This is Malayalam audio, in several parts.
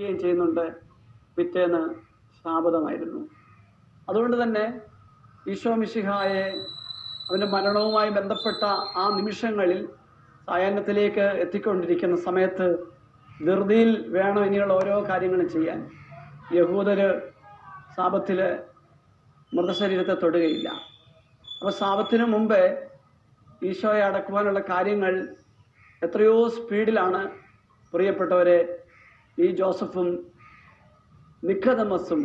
പ്രാർത്ഥിക്കുകയും ചെയ്യുന്നുണ്ട്. പിറ്റേന്ന് സ്ഥാപിതമായിരുന്നു അതുകൊണ്ട് തന്നെ ഈശോ മിശിഹായെ അവന്റെ മരണവുമായി ബന്ധപ്പെട്ട ആ നിമിഷങ്ങളിൽ സായാഹ്നത്തിലേക്ക് എത്തിക്കൊണ്ടിരിക്കുന്ന സമയത്ത് ധൃതിയിൽ വേണം ഇനിയുള്ള ഓരോ കാര്യങ്ങളും ചെയ്യാൻ. യഹൂദര് സാപത്തിൽ മൃതശരീരത്തെ തൊടുകയില്ല. അപ്പോൾ സാപത്തിന് മുമ്പേ ഈശോയെ അടക്കുവാനുള്ള കാര്യങ്ങൾ എത്രയോ സ്പീഡിലാണ് പ്രിയപ്പെട്ടവരെ ഈ ജോസഫും നിഖതമസും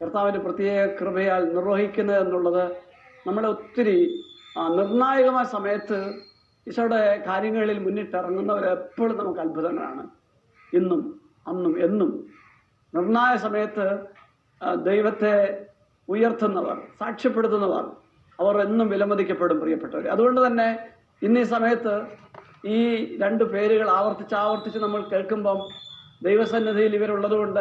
കർത്താവിന്റെ പ്രത്യേക കൃപയാൽ നിർവഹിക്കുന്നത് എന്നുള്ളത് നമ്മളെ ഒത്തിരി നിർണായകമായ സമയത്ത് ഈശോയുടെ കാര്യങ്ങളിൽ മുന്നിട്ടിറങ്ങുന്നവർ എപ്പോഴും നമുക്ക് അത്ഭുതങ്ങളാണ്. ഇന്നും അന്നും എന്നും. നിർണായ സമയത്ത് ദൈവത്തെ ഉയർത്തുന്നവർ സാക്ഷ്യപ്പെടുത്തുന്നവർ അവർ എന്നും വിലമതിക്കപ്പെടും പ്രിയപ്പെട്ടവർ അതുകൊണ്ട് തന്നെ ഇന്ന് ഈ സമയത്ത് ഈ രണ്ട് പേരുകൾ ആവർത്തിച്ച് ആവർത്തിച്ച് നമ്മൾ കേൾക്കുമ്പം ദൈവസന്നിധിയിൽ ഇവരുള്ളതുകൊണ്ട്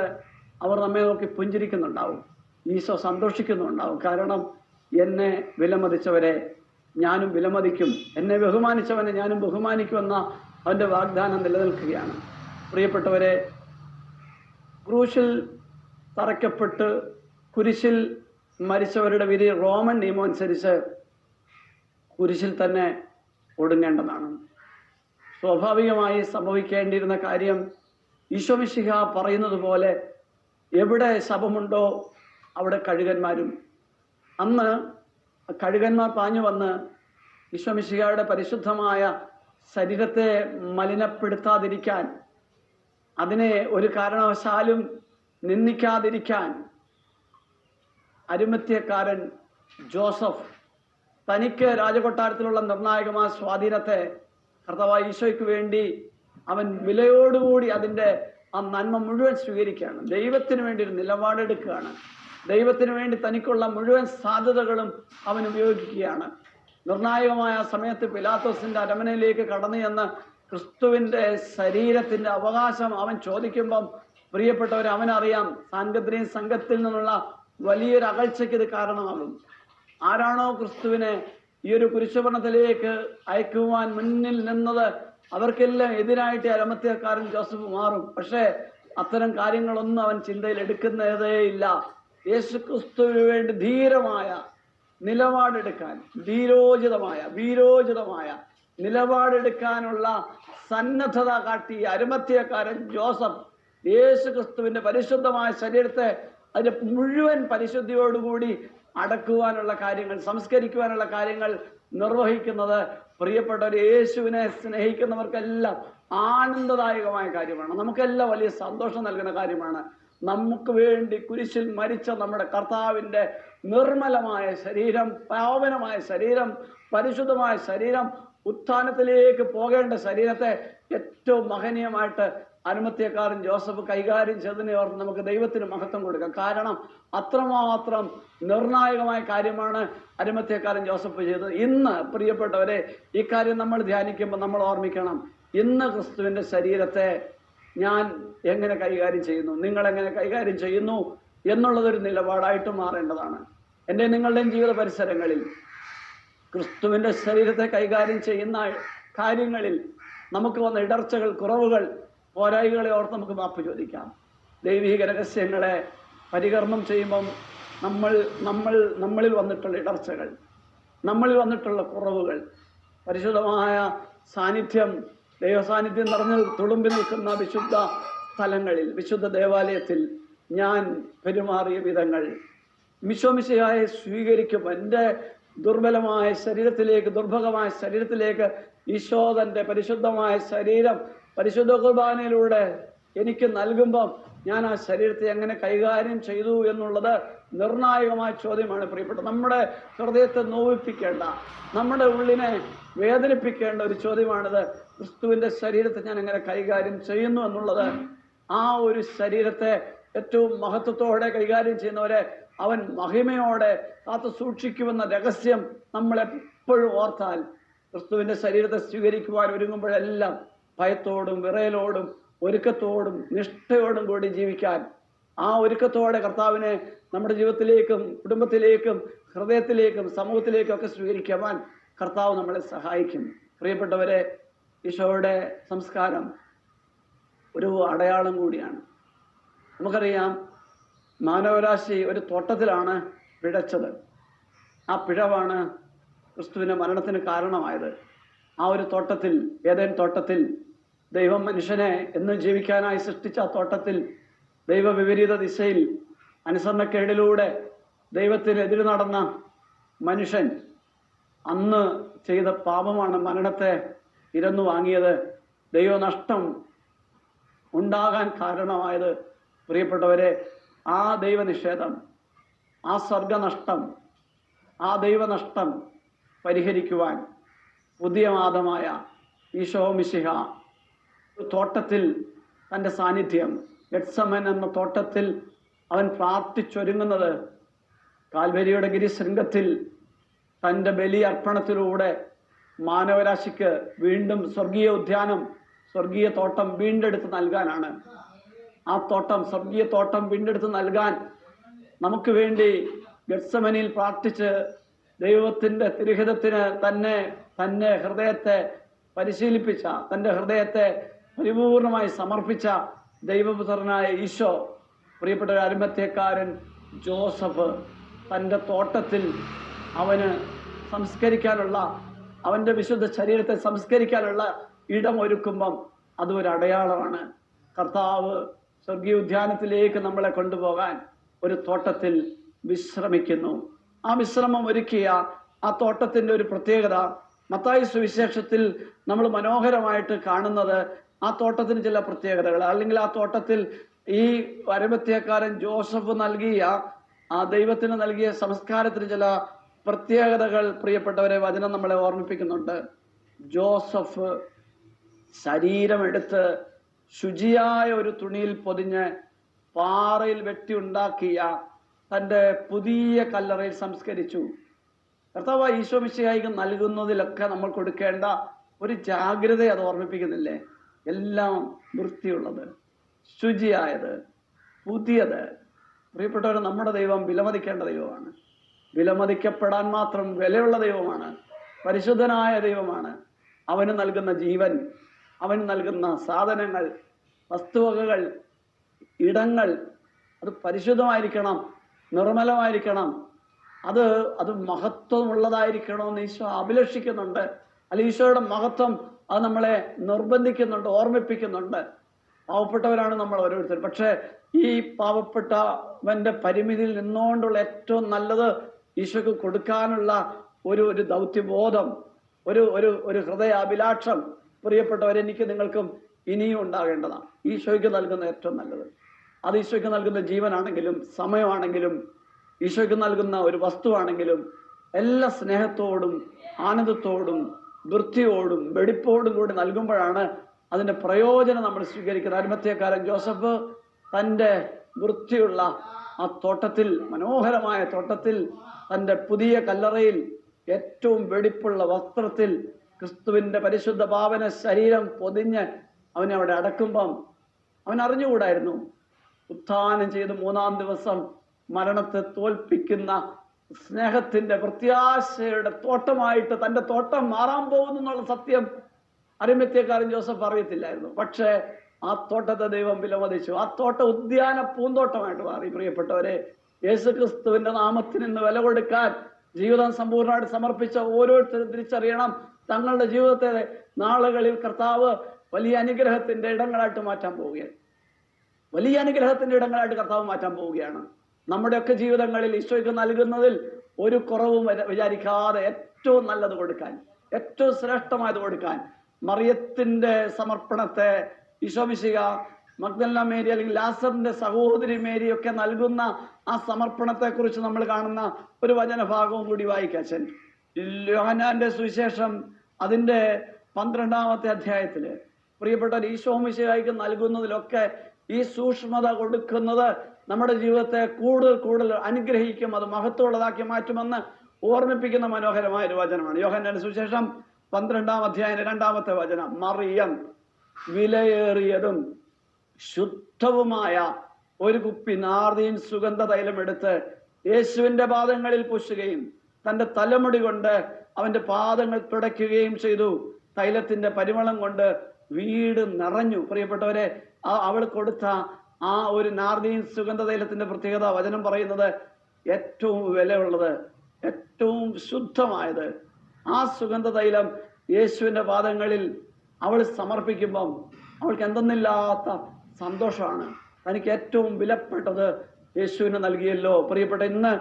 അവർ നമ്മെ നോക്കി പുഞ്ചിരിക്കുന്നുണ്ടാവും. ഈശോ സന്തോഷിക്കുന്നുണ്ടാവും. കാരണം എന്നെ വിലമതിച്ചവരെ ഞാനും വിലമതിക്കും. എന്നെ ബഹുമാനിച്ചവനെ ഞാനും ബഹുമാനിക്കുമെന്ന അവന്റെ വാഗ്ദാനം നിലനിൽക്കുകയാണ്. പ്രിയപ്പെട്ടവരെ ക്രൂശിൽ തറയ്ക്കപ്പെട്ട് കുരിശിൽ മരിച്ചവരുടെ വിധി റോമൻ നിയമം അനുസരിച്ച് കുരിശിൽ തന്നെ ഒടുങ്ങേണ്ടതാണ്. സ്വാഭാവികമായി സംഭവിക്കേണ്ടിയിരുന്ന കാര്യം ഈശോമിശിഹ പറയുന്നത് പോലെ എവിടെ ശപമുണ്ടോ അവിടെ കഴുകന്മാരും. അന്ന് കഴുകന്മാർ പാഞ്ഞു വന്ന് ഈശോമിശിഹയുടെ പരിശുദ്ധമായ ശരീരത്തെ മലിനപ്പെടുത്താതിരിക്കാൻ അതിനെ ഒരു കാരണവശാലും നിന്ദിക്കാതിരിക്കാൻ അരുമത്യക്കാരൻ ജോസഫ് തനിക്ക് രാജകൊട്ടാരത്തിലുള്ള നിർണായകമായ സ്വാധീനത്തെ കർത്തവായ ഈശോയ്ക്ക് വേണ്ടി അവൻ വിലയോടുകൂടി അതിന്റെ ആ നന്മ മുഴുവൻ സ്വീകരിക്കുകയാണ്. ദൈവത്തിന് വേണ്ടി ഒരു നിലപാടെടുക്കുകയാണ്. ദൈവത്തിന് വേണ്ടി തനിക്കുള്ള മുഴുവൻ സാധ്യതകളും അവൻ ഉപയോഗിക്കുകയാണ്. നിർണായകമായ സമയത്ത് പിലാത്തോസിന്റെ അരമനയിലേക്ക് കടന്നു ചെന്ന് ക്രിസ്തുവിന്റെ ശരീരത്തിന്റെ അവകാശം അവൻ ചോദിക്കുമ്പം പ്രിയപ്പെട്ടവർ അവനറിയാം സാങ്കത്രീൻ സംഘത്തിൽ നിന്നുള്ള വലിയൊരു അകൽച്ചയ്ക്ക് ഇത് കാരണമാകും. ആരാണോ ക്രിസ്തുവിനെ ഈ ഒരു കുരിശുപണത്തിലേക്ക് അയക്കുവാൻ മുന്നിൽ നിന്നത് അവർക്കെല്ലാം എതിരായിട്ട് അരമത്യക്കാരൻ ജോസഫ് മാറും. പക്ഷേ അത്തരം കാര്യങ്ങളൊന്നും അവൻ ചിന്തയിൽ എടുക്കുന്നതേയില്ല യേശു ക്രിസ്തുവിന് വേണ്ടി ധീരമായ നിലപാടെടുക്കാൻ ധീരോചിതമായ വീരോചിതമായ നിലപാടെടുക്കാനുള്ള സന്നദ്ധത കാട്ടി അരുമത്യക്കാരൻ ജോസഫ് യേശു ക്രിസ്തുവിന്റെ പരിശുദ്ധമായ ശരീരത്തെ അതിന്റെ മുഴുവൻ പരിശുദ്ധിയോടുകൂടി അടക്കുവാനുള്ള കാര്യങ്ങൾ സംസ്കരിക്കുവാനുള്ള കാര്യങ്ങൾ നിർവഹിക്കുന്നത് പ്രിയപ്പെട്ടവർ യേശുവിനെ സ്നേഹിക്കുന്നവർക്കെല്ലാം ആനന്ദദായകമായ കാര്യമാണ്. നമുക്കെല്ലാം വലിയ സന്തോഷം നൽകുന്ന കാര്യമാണ്. നമുക്ക് വേണ്ടി കുരിശിൽ മരിച്ച നമ്മുടെ കർത്താവിന്റെ നിർമ്മലമായ ശരീരം പാവനമായ ശരീരം പരിശുദ്ധമായ ശരീരം ഉത്ഥാനത്തിലേക്ക് പോകേണ്ട ശരീരത്തെ ഏറ്റവും മഹനീയമായിട്ട് അനുമത്യക്കാരൻ ജോസഫ് കൈകാര്യം ചെയ്തതിനെ ഓർത്ത് നമുക്ക് ദൈവത്തിന് മഹത്വം കൊടുക്കാം. കാരണം അത്രമാത്രം നിർണായകമായ കാര്യമാണ് അനുമത്യക്കാരൻ ജോസഫ് ചെയ്തത്. ഇന്ന് പ്രിയപ്പെട്ടവരെ ഈ കാര്യം നമ്മൾ ധ്യാനിക്കുമ്പോൾ നമ്മൾ ഓർമ്മിക്കണം. ഇന്ന് ക്രിസ്തുവിന്റെ ശരീരത്തെ ഞാൻ എങ്ങനെ കൈകാര്യം ചെയ്യുന്നു? നിങ്ങൾ എങ്ങനെ കൈകാര്യം ചെയ്യുന്നു? എന്നുള്ളതൊരു നിലപാടായിട്ട് മാറേണ്ടതാണ്. എന്റെ നിങ്ങളുടെയും ജീവിത പരിസരങ്ങളിൽ ക്രിസ്തുവിന്റെ ശരീരത്തെ കൈകാര്യം ചെയ്യുന്ന കാര്യങ്ങളിൽ നമുക്ക് വന്ന ഇടർച്ചകൾ കുറവുകൾ പോരായികളെ ഓർത്ത് നമുക്ക് മാപ്പ് ചോദിക്കാം. ദൈവിക രഹസ്യങ്ങളെ പരികർമ്മം ചെയ്യുമ്പം നമ്മൾ നമ്മൾ നമ്മളിൽ വന്നിട്ടുള്ള ഇടർച്ചകൾ നമ്മളിൽ വന്നിട്ടുള്ള കുറവുകൾ പരിശുദ്ധമായ സാന്നിധ്യം ദൈവസാന്നിധ്യം നിറഞ്ഞ് തുളുമ്പി നിൽക്കുന്ന വിശുദ്ധ സ്ഥലങ്ങളിൽ വിശുദ്ധ ദേവാലയത്തിൽ ഞാൻ പെരുമാറിയ വിധങ്ങൾ മിശോമിശയായി സ്വീകരിക്കും എന്റെ ദുർബലമായ ശരീരത്തിലേക്ക് ദുർഭകമായ ശരീരത്തിലേക്ക് ഈശോ തന്റെ പരിശുദ്ധമായ ശരീരം പരിശുദ്ധ കുർബാനയിലൂടെ എനിക്ക് നൽകുമ്പം ഞാൻ ആ ശരീരത്തെ എങ്ങനെ കൈകാര്യം ചെയ്തു എന്നുള്ളത് നിർണായകമായ ചോദ്യമാണ്. പ്രിയപ്പെട്ട നമ്മുടെ ഹൃദയത്തെ നോവിപ്പിക്കേണ്ട നമ്മുടെ ഉള്ളിനെ വേദനിപ്പിക്കേണ്ട ഒരു ചോദ്യമാണിത്. ക്രിസ്തുവിന്റെ ശരീരത്തെ ഞാൻ എങ്ങനെ കൈകാര്യം ചെയ്യുന്നു എന്നുള്ളത് ആ ഒരു ശരീരത്തെ ഏറ്റവും മഹത്വത്തോടെ കൈകാര്യം ചെയ്യുന്നവരെ അവൻ മഹിമയോടെ കാത്തു സൂക്ഷിക്കുമെന്ന രഹസ്യം നമ്മളെപ്പോഴും ഓർത്താൽ ക്രിസ്തുവിന്റെ ശരീരത്തെ സ്വീകരിക്കുവാൻ ഒരുങ്ങുമ്പോഴെല്ലാം ഭയത്തോടും വിറയലോടും ഒരുക്കത്തോടും നിഷ്ഠയോടും കൂടി ജീവിക്കാൻ. ആ ഒരുക്കത്തോടെ കർത്താവിനെ നമ്മുടെ ജീവിതത്തിലേക്കും കുടുംബത്തിലേക്കും ഹൃദയത്തിലേക്കും സമൂഹത്തിലേക്കും ഒക്കെ സ്വീകരിക്കുവാൻ കർത്താവ് നമ്മളെ സഹായിക്കും പ്രിയപ്പെട്ടവരെ ഈശോയുടെ സംസ്കാരം ഒരു അടയാളം കൂടിയാണ്. നമുക്കറിയാം മാനവരാശി ഒരു തോട്ടത്തിലാണ് പിഴച്ചത്. ആ പിഴവാണ് ക്രിസ്തുവിന്റെ മരണത്തിന് കാരണമായത്. ആ ഒരു തോട്ടത്തിൽ ഏതെങ്കിലും തോട്ടത്തിൽ ദൈവം മനുഷ്യനെ എന്നും ജീവിക്കാനായി സൃഷ്ടിച്ച തോട്ടത്തിൽ ദൈവ വിപരീത ദിശയിൽ അനുസരണക്കേടിലൂടെ ദൈവത്തിനെതിരെ നടന്ന മനുഷ്യൻ അന്ന് ചെയ്ത പാപമാണ് മരണത്തെ ഇരന്നു വാങ്ങിയത്. ദൈവനഷ്ടം ഉണ്ടാകാൻ കാരണമായത് പ്രിയപ്പെട്ടവരെ ആ ദൈവനിഷേധം ആ സ്വർഗനഷ്ടം ആ ദൈവനഷ്ടം പരിഹരിക്കുവാൻ പുതിയ മാതമായ ഈശോ മിശിഹ തോട്ടത്തിൽ തന്റെ സാന്നിധ്യം ഗഡ്സമൻ എന്ന തോട്ടത്തിൽ അവൻ പ്രാർത്ഥിച്ചൊരുങ്ങുന്നത് കാൽവരിയുടെ ഗിരിശൃംഗത്തിൽ തന്റെ ബലി അർപ്പണത്തിലൂടെ മാനവരാശിക്ക് വീണ്ടും സ്വർഗീയ ഉദ്യാനം സ്വർഗീയ തോട്ടം വീണ്ടെടുത്ത് നൽകാനാണ്. ആ തോട്ടം സ്വർഗീയ തോട്ടം വീണ്ടെടുത്ത് നൽകാൻ നമുക്ക് വേണ്ടി ഗഡ്സമനിൽ പ്രാർത്ഥിച്ച് ദൈവത്തിന്റെ തിരുഹിതത്തിന് തന്നെ തന്നെ ഹൃദയത്തെ പരിശീലിപ്പിച്ച തന്റെ ഹൃദയത്തെ പരിപൂർണമായി സമർപ്പിച്ച ദൈവപുത്രനായ ഈശോ പ്രിയപ്പെട്ട ഒരു അരുമത്യക്കാരൻ ജോസഫ് തന്റെ തോട്ടത്തിൽ അവന് സംസ്കരിക്കാനുള്ള അവന്റെ വിശുദ്ധ ശരീരത്തെ സംസ്കരിക്കാനുള്ള ഇടം ഒരുക്കുമ്പം അത് ഒരു അടയാളമാണ്. കർത്താവ് സ്വർഗീയ ഉദ്യാനത്തിലേക്ക് നമ്മളെ കൊണ്ടുപോകാൻ ഒരു തോട്ടത്തിൽ വിശ്രമിക്കുന്നു. ആ വിശ്രമം ഒരുക്കിയ ആ തോട്ടത്തിന്റെ ഒരു പ്രത്യേകത മത്തായി സുവിശേഷത്തിൽ നമ്മൾ മനോഹരമായിട്ട് കാണുന്നത് ആ തോട്ടത്തിന് ചില പ്രത്യേകതകൾ. അല്ലെങ്കിൽ ആ തോട്ടത്തിൽ ഈ അരമത്യക്കാരൻ ജോസഫ് നൽകിയ ആ ദൈവത്തിന് നൽകിയ സംസ്കാരത്തിന് ചില പ്രത്യേകതകൾ പ്രിയപ്പെട്ടവരെ വചനം നമ്മളെ ഓർമ്മിപ്പിക്കുന്നുണ്ട്. ജോസഫ് ശരീരമെടുത്ത് ശുചിയായ ഒരു തുണിയിൽ പൊതിഞ്ഞ് പാറയിൽ വെട്ടി ഉണ്ടാക്കിയ തന്റെ പുതിയ കല്ലറയിൽ സംസ്കരിച്ചു. കർത്താവ് ഈശോ മിശിഹായിക്ക് നൽകുന്നതിലൊക്കെ നമ്മൾ കൊടുക്കേണ്ട ഒരു ജാഗ്രത അത് ഓർമ്മിപ്പിക്കുന്നില്ലേ? എല്ലാം വൃത്തിയുള്ളത് ശുചിയായത് പുതിയത്. പ്രിയപ്പെട്ടവർ നമ്മുടെ ദൈവം വിലമതിക്കേണ്ട ദൈവമാണ്. വിലമതിക്കപ്പെടാൻ മാത്രം വിലയുള്ള ദൈവമാണ്. പരിശുദ്ധനായ ദൈവമാണ്. അവന് നൽകുന്ന ജീവൻ അവൻ നൽകുന്ന സാധനങ്ങൾ വസ്തുവകകൾ ഇടങ്ങൾ അത് പരിശുദ്ധമായിരിക്കണം നിർമ്മലമായിരിക്കണം. അത് അത് മഹത്വമുള്ളതായിരിക്കണമെന്ന് ഈശോ അഭിലഷിക്കുന്നുണ്ട്. അല്ല ഈശോയുടെ മഹത്വം അത് നമ്മളെ നിർബന്ധിക്കുന്നുണ്ട് ഓർമ്മിപ്പിക്കുന്നുണ്ട്. പാവപ്പെട്ടവരാണ് നമ്മൾ ഓരോരുത്തർ. പക്ഷേ ഈ പാവപ്പെട്ടവന്റെ പരിമിതിയിൽ നിന്നുകൊണ്ടുള്ള ഏറ്റവും നല്ലത് ഈശോക്ക് കൊടുക്കാനുള്ള ഒരു ഒരു ദൗത്യബോധം ഒരു ഒരു ഒരു ഹൃദയ അഭിലാഷം പ്രിയപ്പെട്ടവർ എനിക്ക് നിങ്ങൾക്കും ഇനിയും ഉണ്ടാകേണ്ടതാണ്. ഈശോയ്ക്ക് നൽകുന്ന ഏറ്റവും നല്ലത്. അത് ഈശോയ്ക്ക് നൽകുന്ന ജീവനാണെങ്കിലും സമയമാണെങ്കിലും ഈശോയ്ക്ക് നൽകുന്ന ഒരു വസ്തുവാണെങ്കിലും എല്ലാ സ്നേഹത്തോടും ആനന്ദത്തോടും വൃത്തിയോടും വെടിപ്പോടും കൂടി നൽകുമ്പോഴാണ് അതിന്റെ പ്രയോജനം നമ്മൾ സ്വീകരിക്കുന്നത്. അരുമത്യക്കാരൻ ജോസഫ് തന്റെ വൃത്തിയുള്ള ആ തോട്ടത്തിൽ മനോഹരമായ തോട്ടത്തിൽ തന്റെ പുതിയ കല്ലറയിൽ ഏറ്റവും വെടിപ്പുള്ള വസ്ത്രത്തിൽ ക്രിസ്തുവിന്റെ പരിശുദ്ധ പാവന ശരീരം പൊതിഞ്ഞ് അവനെ അവിടെ അടക്കുമ്പം അവൻ അറിഞ്ഞുകൂടായിരുന്നു. ഉത്ഥാനം ചെയ്ത് മൂന്നാം ദിവസം മരണത്തെ തോൽപ്പിക്കുന്ന സ്നേഹത്തിന്റെ പ്രത്യാശയുടെ തോട്ടമായിട്ട് തന്റെ തോട്ടം മാറാൻ പോകുന്നു എന്നുള്ള സത്യം അരിമത്യക്കാരൻ ജോസഫ് അറിയത്തില്ലായിരുന്നു. പക്ഷേ ആ തോട്ടത്തെ ദൈവം വിലമതിച്ചു. ആ തോട്ടം ഉദ്യാന പൂന്തോട്ടമായിട്ട് മാറി. പ്രിയപ്പെട്ടവരെ യേശു ക്രിസ്തുവിന്റെ നാമത്തിന് ഇന്ന് വില കൊടുക്കാൻ ജീവിതം സമ്പൂർണമായിട്ട് സമർപ്പിച്ച ഓരോരുത്തരും തിരിച്ചറിയണം. തങ്ങളുടെ ജീവിതത്തെ നാളുകളിൽ കർത്താവ് വലിയ അനുഗ്രഹത്തിന്റെ ഇടങ്ങളായിട്ട് മാറ്റാൻ പോവുകയാണ്. വലിയ അനുഗ്രഹത്തിന്റെ ഇടങ്ങളായിട്ട് കർത്താവ് മാറ്റാൻ പോവുകയാണ്. നമ്മുടെയൊക്കെ ജീവിതങ്ങളിൽ ഈശോയ്ക്ക് നൽകുന്നതിൽ ഒരു കുറവും വിചാരിക്കാതെ ഏറ്റവും നല്ലത് കൊടുക്കാൻ ഏറ്റവും ശ്രേഷ്ഠമായത് കൊടുക്കാൻ മറിയത്തിന്റെ സമർപ്പണത്തെ ഈശോമിശിക മഗ്ദല്ല മേരി അല്ലെങ്കിൽ ലാസറിന്റെ സഹോദരി മേരി ഒക്കെ നൽകുന്ന ആ സമർപ്പണത്തെ കുറിച്ച് നമ്മൾ കാണുന്ന ഒരു വചനഭാഗവും കൂടി വായിക്കാച്ചൻ ലോഹനാന്റെ സുവിശേഷം അതിന്റെ പന്ത്രണ്ടാമത്തെ അധ്യായത്തിൽ പ്രിയപ്പെട്ട ഈശോമിശിഹായിക്ക് നൽകുന്നതിലൊക്കെ ഈ സൂക്ഷ്മത കൊടുക്കുന്നത് നമ്മുടെ ജീവിതത്തെ കൂടുതൽ കൂടുതൽ അനുഗ്രഹിക്കും അത് മഹത്വമുള്ളതാക്കി മാറ്റുമെന്ന് ഓർമ്മിപ്പിക്കുന്ന മനോഹരമായ ഒരു വചനമാണ്. യോഹന്റെ സുവിശേഷം പന്ത്രണ്ടാം അധ്യായം രണ്ടാമത്തെ വചനം. മറിയം വിലയേറിയതും ശുദ്ധവുമായ ഒരു കുപ്പി നാർദീൻ സുഗന്ധ തൈലം എടുത്ത് യേശുവിന്റെ പാദങ്ങളിൽ പൂശുകയും തന്റെ തലമുടി കൊണ്ട് അവന്റെ പാദങ്ങൾ തുടയ്ക്കുകയും ചെയ്തു. തൈലത്തിന്റെ പരിമളം കൊണ്ട് വീട് നിറഞ്ഞു. പ്രിയപ്പെട്ടവരെ അവൾ കൊടുത്ത ആ ഒരു നാർദീൻ സുഗന്ധതൈലത്തിന്റെ പ്രത്യേകത വചനം പറയുന്നത് ഏറ്റവും വിലയുള്ളത് ഏറ്റവും ശുദ്ധമായത്. ആ സുഗന്ധതൈലം യേശുവിന്റെ പാദങ്ങളിൽ അവൾ സമർപ്പിക്കുമ്പം അവൾക്ക് എന്തെന്നില്ലാത്ത സന്തോഷമാണ്. തനിക്ക് ഏറ്റവും വിലപ്പെട്ടത് യേശുവിന് നൽകിയല്ലോ. പ്രിയപ്പെട്ട ഇന്ന്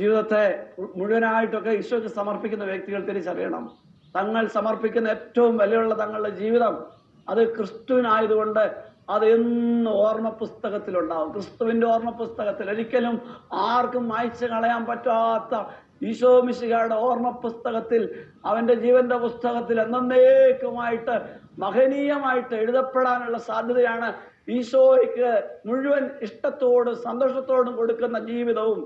ജീവിതത്തെ മുഴുവനായിട്ടൊക്കെ ഈശോയ്ക്ക് സമർപ്പിക്കുന്ന വ്യക്തികൾ തിരിച്ചറിയണം. തങ്ങൾ സമർപ്പിക്കുന്ന ഏറ്റവും വിലയുള്ള തങ്ങളുടെ ജീവിതം അത് ക്രിസ്തുവിനായതുകൊണ്ട് അത് എന്ന് ഓർമ്മ പുസ്തകത്തിലുണ്ടാവും. ക്രിസ്തുവിന്റെ ഓർമ്മ പുസ്തകത്തിൽ ഒരിക്കലും ആർക്കും മായ്ച്ചു കളയാൻ പറ്റാത്ത ഈശോ മിശികയുടെ ഓർമ്മ പുസ്തകത്തിൽ അവന്റെ ജീവന്റെ പുസ്തകത്തിൽ എന്നേക്കുമായിട്ട് മഹനീയമായിട്ട് എഴുതപ്പെടാനുള്ള സാധ്യതയാണ് ഈശോയ്ക്ക് മുഴുവൻ ഇഷ്ടത്തോടും സന്തോഷത്തോടും കൊടുക്കുന്ന ജീവിതവും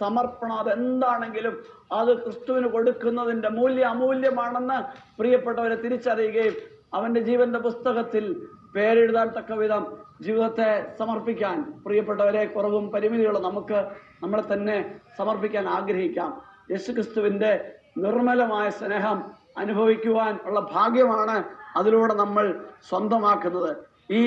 സമർപ്പണം അതെന്താണെങ്കിലും അത് ക്രിസ്തുവിന് കൊടുക്കുന്നതിന്റെ മൂല്യ അമൂല്യമാണെന്ന് പ്രിയപ്പെട്ടവരെ തിരിച്ചറിയുകയും അവന്റെ ജീവന്റെ പുസ്തകത്തിൽ പേരെഴുതാൻ തക്ക വിധം ജീവിതത്തെ സമർപ്പിക്കാൻ പ്രിയപ്പെട്ടവരെ കുറവും പരിമിതികളും നമുക്ക് നമ്മളെ തന്നെ സമർപ്പിക്കാൻ ആഗ്രഹിക്കാം. യേശുക്രിസ്തുവിന്റെ നിർമ്മലമായ സ്നേഹം അനുഭവിക്കുവാൻ ഉള്ള ഭാഗ്യമാണ് അതിലൂടെ നമ്മൾ സ്വന്തമാക്കുന്നത്.